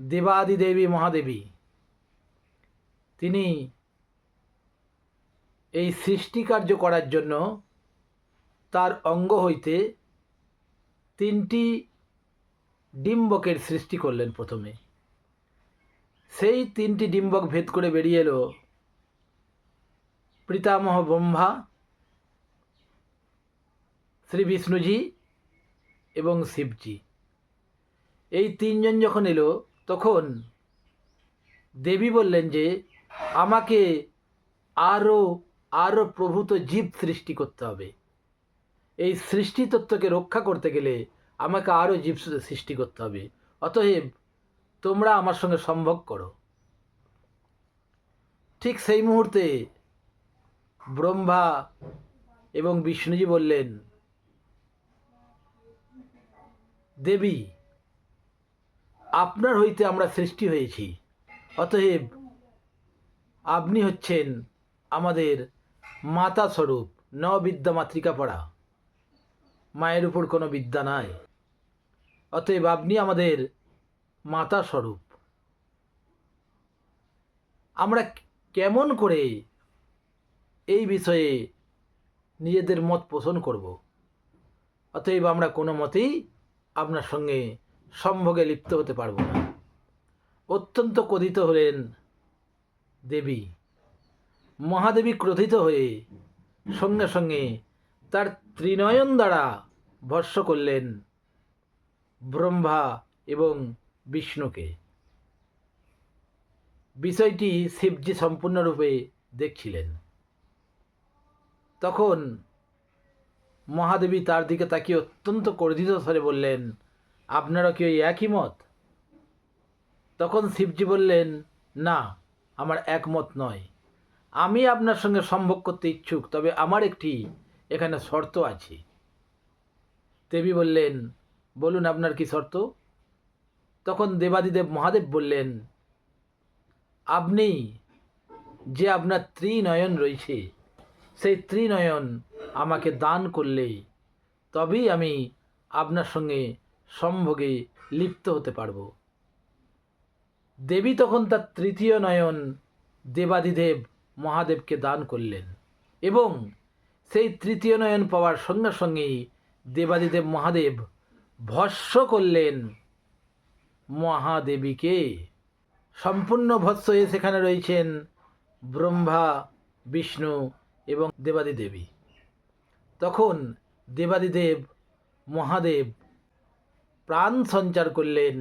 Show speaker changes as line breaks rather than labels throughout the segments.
দেবাদি দেবী মহাদেবী। তিনি এই সৃষ্টিকার্য করার জন্য তার অঙ্গ হইতে তিনটি ডিম্বকের সৃষ্টি করলেন প্রথমে। সেই তিনটি ডিম্বক ভেদ করে বেরিয়ে এলো পিতামহ ব্রহ্মা, শ্রী বিষ্ণুজি এবং শিবজি। এই তিনজন যখন এলো, তখন দেবী বললেন যে, আমাকে আরও আরও প্রভূত জীব সৃষ্টি করতে হবে। এই সৃষ্টি তত্ত্বকে রক্ষা করতে গেলে আমাকে আরও জীব সৃষ্টি করতে হবে। অতএব তোমরা আমার সঙ্গে সম্ভব করো। ঠিক সেই মুহূর্তে ব্রহ্মা এবং বিষ্ণুজি বললেন, দেবী আপনার হইতে আমরা সৃষ্টি হয়েছি। অতএব আপনি হচ্ছেন আমাদের মাতা স্বরূপ ন বিদ্যা মাতৃকা পড়া মায়ের উপর কোনো বিদ্যা নাই। অতএব আপনি আমাদের মাতা স্বরূপ আমরা কেমন করে এই বিষয়ে নিজেদের মত পোষণ করব? অতএব আমরা কোনো মতেই আপনার সঙ্গে সম্ভোগে লিপ্ত হতে পারব না। অত্যন্ত ক্রোধিত হলেন দেবী। মহাদেবী ক্রোধিত হয়ে সঙ্গে সঙ্গে তার ত্রিনয়ন দ্বারা ভস্য করলেন ব্রহ্মা এবং বিষ্ণুকে। বিষয়টি শিবজি সম্পূর্ণরূপে দেখছিলেন। তখন মহাদেবী তার দিকে তাকিয়ে অত্যন্ত ক্রোধিত স্বরে বললেন আপনারা কি ওই একই মত? তখন শিবজি বললেন, না, আমার একমত নয়। আমি আপনার সঙ্গে সম্ভব করতে ইচ্ছুক, তবে আমার একটি এখানে শর্ত আছে। দেবী বললেন, বলুন, আপনার কি শর্ত? তখন দেবাদিদেব মহাদেব বললেন, আপনি যে আপনার ত্রিনয়ন রয়েছে, সেই ত্রিনয়ন আমাকে দান করলে, তবেই আমি আপনার সঙ্গে সম্ভোগে লিপ্ত হতে পারব। দেবী তখন তার তৃতীয় নয়ন দেবাদিদেব মহাদেবকে দান করলেন এবং সেই তৃতীয় নয়ন পাওয়ার সঙ্গে সঙ্গেই দেবাদিদেব মহাদেব ভস্য করলেন মহাদেবীকে। সম্পূর্ণ ভস্য হয়ে সেখানে রয়েছেন ব্রহ্মা, বিষ্ণু এবং দেবাদিদেবী। তখন দেবাদিদেব, মহাদেব প্রাণ সঞ্চার করলেন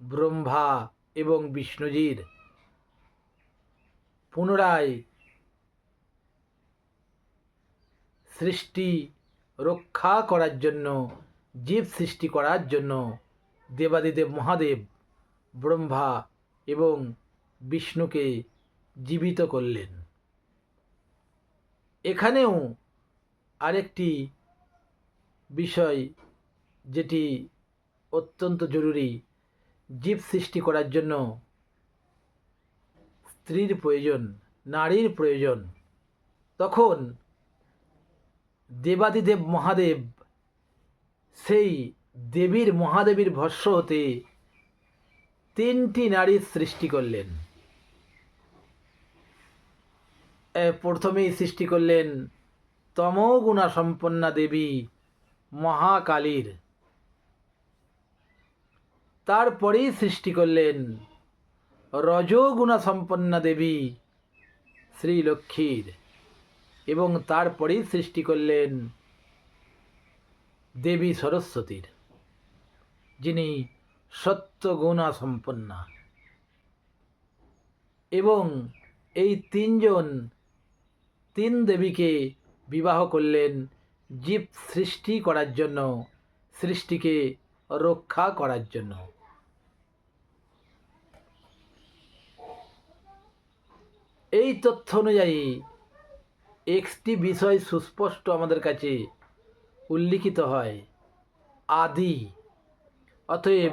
ব্রহ্মা এবং বিষ্ণুজির। পুনরায় সৃষ্টি রক্ষা করার জন্য, জীব সৃষ্টি করার জন্য দেবাদিদেব মহাদেব ব্রহ্মা এবং বিষ্ণুকে জীবিত করলেন। এখানেও আরেকটি বিষয় যেটি অত্যন্ত জরুরি, জীব সৃষ্টি করার জন্য স্ত্রীর প্রয়োজন, নারীর প্রয়োজন। তখন দেবাদিদেব মহাদেব সেই দেবীর মহাদেবীর ভস্য হতে তিনটি নারীর সৃষ্টি করলেন। প্রথমেই সৃষ্টি করলেন তমগুণা সম্পন্না দেবী মহাকালীর। তারপরেই সৃষ্টি করলেন। রজগুণা সম্পন্না দেবী শ্রীলক্ষ্মীর এবং তারপরেই সৃষ্টি করলেন দেবী সরস্বতীর, যিনি সত্যগুণা সম্পন্না এবং এই তিনজন, তিন দেবীকে বিবাহ করলেন জীব সৃষ্টি করার জন্য, সৃষ্টিকে রক্ষা করার জন্য। এই তথ্য অনুযায়ী, একটি বিষয় সুস্পষ্ট আমাদের কাছে উল্লিখিত হয়, আদি। অতএব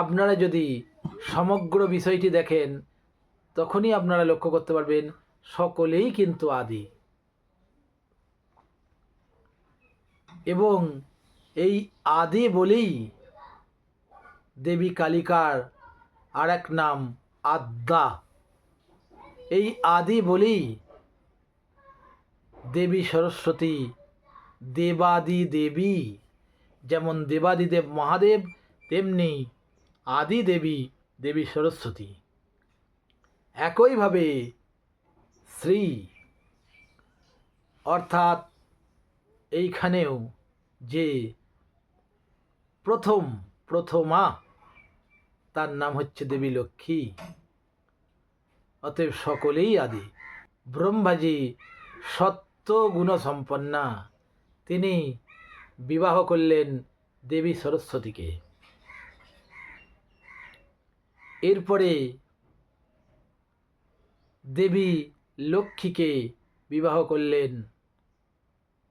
আপনারা যদি সমগ্র বিষয়টি দেখেন, তখনই আপনারা লক্ষ্য করতে পারবেন, সকলেই কিন্তু আদি। এবং এই আদি বলেই দেবী কালিকার আর এক নাম আদ্যা। এই আদি বলি, দেবী সরস্বতী, দেবাদি দেবী, যেমন দেবাদিদেব মহাদেব, তেমনি আদি দেবী দেবী সরস্বতী। একইভাবে শ্রী, অর্থাৎ এইখানেও যে প্রথম প্রথমা, তার নাম হচ্ছে দেবী লক্ষ্মী। অতএব সকলেই আদি। ব্রহ্মাজি সত্য গুণসম্পন্না তিনি বিবাহ করলেন দেবী সরস্বতীকে। এরপরে দেবী লক্ষ্মীকে বিবাহ করলেন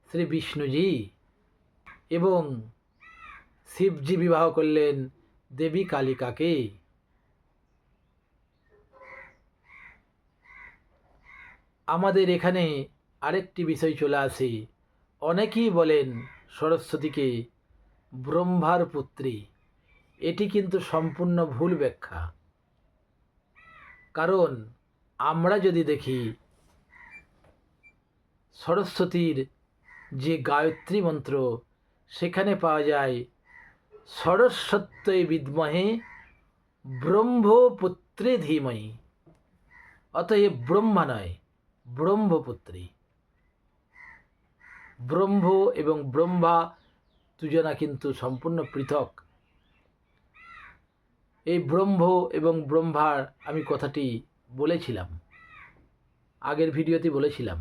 শ্রী বিষ্ণুজি এবং শিবজি বিবাহ করলেন দেবী কালিকাকে। আমাদের এখানে আরেকটি বিষয় চলে আসে। অনেকেই বলেন সরস্বতীকে ব্রহ্মার পুত্রী। এটি কিন্তু সম্পূর্ণ ভুল ব্যাখ্যা। কারণ আমরা যদি দেখি, সরস্বতীর যে গায়ত্রী মন্ত্র, সেখানে পাওয়া যায়, সরস্বত্যই বিদ্মহে ব্রহ্মপুত্রে ধীময়ী অতএব ব্রহ্মা নয়। ব্রহ্মপুত্রী। ব্রহ্ম এবং ব্রহ্মা দুজনা কিন্তু সম্পূর্ণ পৃথক। এই ব্রহ্ম এবং ব্রহ্মার আমি কথাটি বলেছিলাম, আগের ভিডিওতে বলেছিলাম।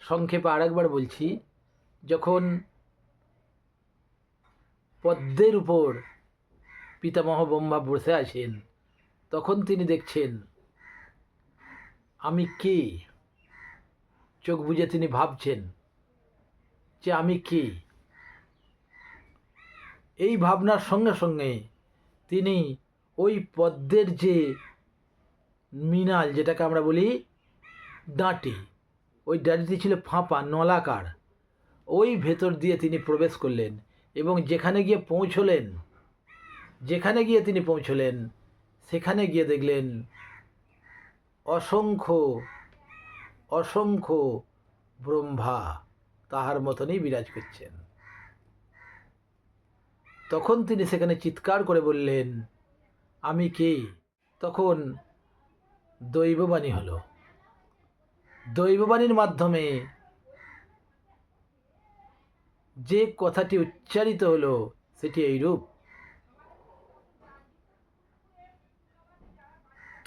সংক্ষেপে আরেকবার বলছি, যখন পদ্মের উপর পিতামহ ব্রহ্মা বসে আছেন, তখন তিনি দেখছেন আমি কে? চোখ বুজে তিনি ভাবছেন যে আমি কে? এই ভাবনার সঙ্গে সঙ্গে তিনি ওই পদ্মের যে মিনাল যেটাকে আমরা বলি ডাঁটি ওই ডাঁটিটি ছিল ফাঁপা, নলাকার, ওই ভেতর দিয়ে তিনি প্রবেশ করলেন এবং যেখানে গিয়ে পৌঁছলেন, যেখানে গিয়ে তিনি পৌঁছলেন, সেখানে গিয়ে দেখলেন অসংখ্য অসংখ্য ব্রহ্মা তাহার মতনই বিরাজ করছেন। তখন তিনি সেখানে চিৎকার করে বললেন, আমি কে? তখন দৈববাণী হলো। দৈববাণীর মাধ্যমে যে কথাটি উচ্চারিত হলো, সেটি এইরূপ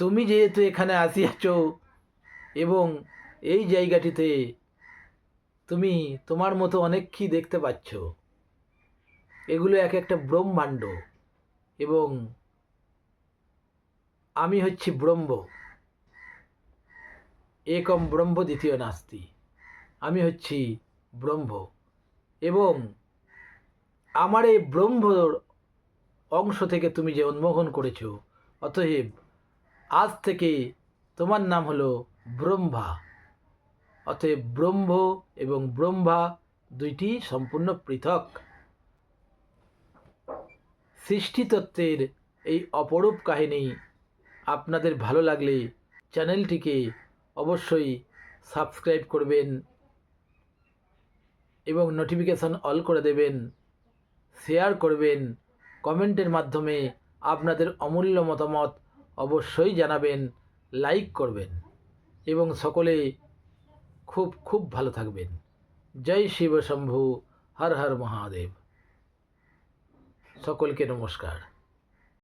তুমি যেহেতু এখানে আসিয়াছ এবং এই জায়গাটিতে তুমি তোমার মতো অনেককেই দেখতে পাচ্ছ, এগুলো এক একটা ব্রহ্মাণ্ড এবং আমি হচ্ছি ব্রহ্ম, একম ব্রহ্ম দ্বিতীয় নাস্তি, আমি হচ্ছি ব্রহ্ম এবং আমার এই ব্রহ্মর অংশ থেকে তুমি যে উন্মোহন করেছ, অতএব আজ থেকে তোমার নাম হলো ব্রহ্মা। অতএব ব্রহ্ম এবং ব্রহ্মা দুইটি সম্পূর্ণ পৃথক। সৃষ্টিতত্ত্বের এই অপরূপ কাহিনী আপনাদের ভালো লাগলে চ্যানেলটিকে অবশ্যই সাবস্ক্রাইব করবেন এবং নোটিফিকেশন অল করে দেবেন, শেয়ার করবেন, কমেন্টের মাধ্যমে আপনাদের অমূল্য মতামত অবশ্যই জানাবেন, লাইক করবেন এবং সকলে খুব খুব ভালো থাকবেন। জয় শিব শম্ভু হর হর মহাদেব। সকলকে নমস্কার।